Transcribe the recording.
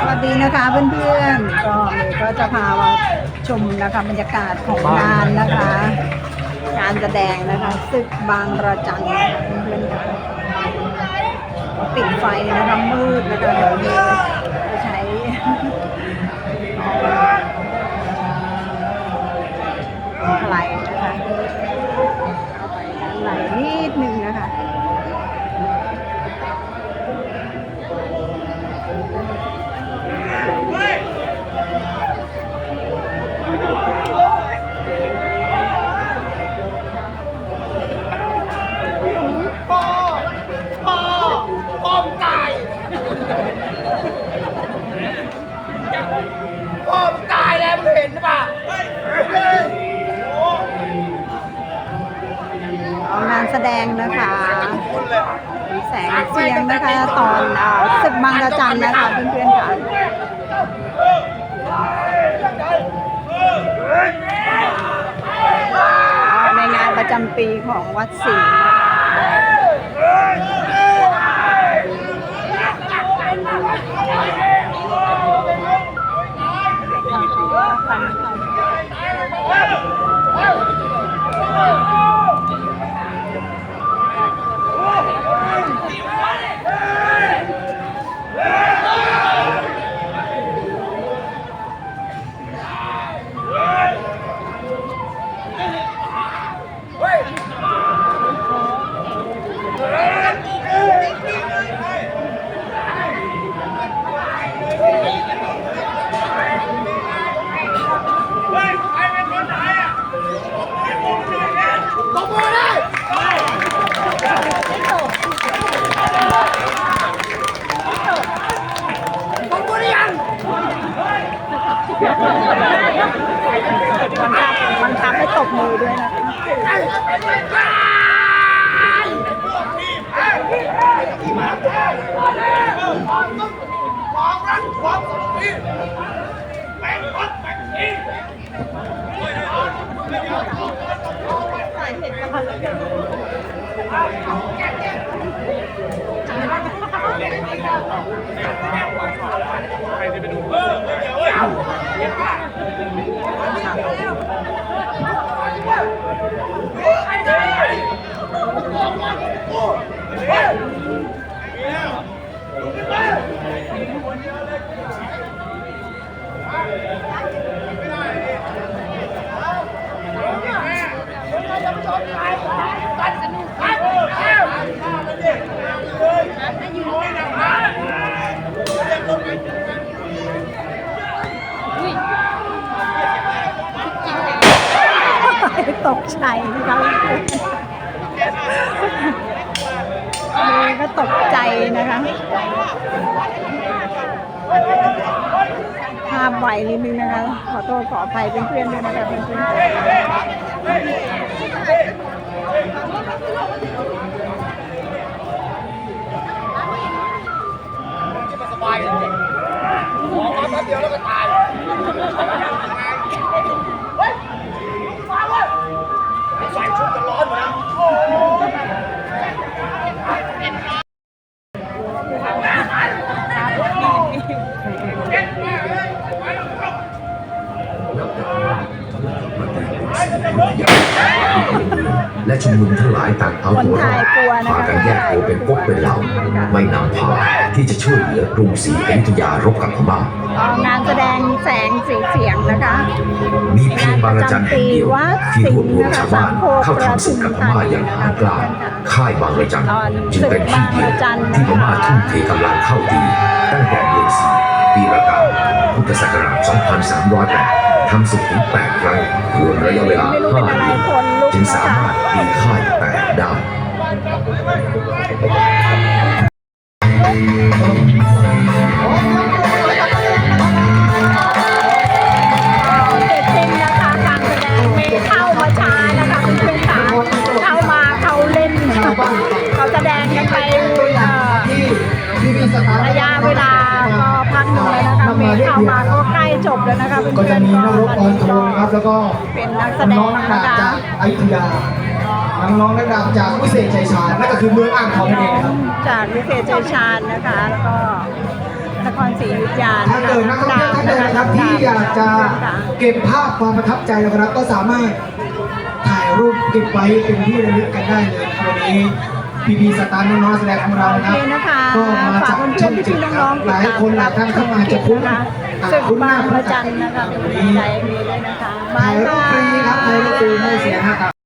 สวัสดีนะคะเพื่อนๆ ก็เมย์ก็จะพามาชมนะคะบรรยากาศของงานนะคะ การแสดงนะคะศึกบางระจันนะคะเพื่อนๆค่ะปิดไฟนะคะมืดนะคะเดี๋ยวเมย์จะใช้ไหลนะคะ แสดงนะคะแสงเสียงนะคะตอนศึกบางระจันนะคะเพื่อนๆค่ะในงานประจำปีของวัดศรีนะคะมันทำให้ ตบมือด้วยนะคะความรักความสามัคคีแบ่งรักแบ่งที ตกใจนะคะ เลยก็ตกใจนะคะภาพไหวนิดนึงนะคะ ขอโทษขออภัยเพื่อนๆด้วยนะคะเพื่อนๆ สบายจริงๆมองมาแป๊บเดียวแล้วก็ตายเฮ้ยมาเว้ยใส่ชุดจะร้อนนะ และชุมนุมทั้งหลายต่างเอาคนตัวรไทอดยกลัวนะพาคะกันแยกตัวเป็นพวกเป็นเหล่าไม่นำพาที่จะช่วยเหลือกรุงศรีอยุธยารบกับพม่างานแสดงแสงสีเสียงนะคะ มีเพียงบางระจันแห่งเดียวที่รวบรวมชาวบ้านเข้าทำศึกกับพม่าอย่างหากล้าค่ายบางระจันจึงเป็นที่เดียวที่พม่าทุ่มเทกำลังเข้าตีตั้งแต่เดือนสี่ปีละกาพุทธศักราช 2308 ทำศึกถึง8ครั้งรวมระยะเวลาไม่รู้เป็น5อะไรเดือนคนลุกจึงนะสาคะมารถตีค่ายแตกได้ แล้วนะคะก็เพื่จะอนมีๆก็นักรบวันตอนนี้โทก็ นะครับแล้วก็เป็นนักแสดน้องงนักนะดาบคะ จากอยุธยาน้องๆนักดาบจากวิเศษชัยชาญนั่นก็คือเมืองอ่างทองนั่นเองครับ จากวิเศษชัยชาญนะคะ แล้วก็นคครศรีอยุธยาถ้าเกิดนักท่องเที่ยวท่านใดนะครับที่อยากจะเก็บภาพความประทับใจนะครับก็สามารถถ่ายรูปเก็บไว้เป็นที่ระลึกกันได้เลยนะครับวันนี้พีพีสตาร์น้องๆแสดงของเรานะครับโอเคนะคะก็มาฝากจากเพื่ช่ออนงๆเจ็พี่ดๆคน้รัอบงๆหลายคนหลายท่านเข้ามาจะคุ้นนะคะ ศึกบางระจันนะคะเป็นกำลังใจให้มีด้วยนะคะบาถ่ายยรูปบาฟรีครับถ่ายรูปฟรีไม่ยเสียนะครับ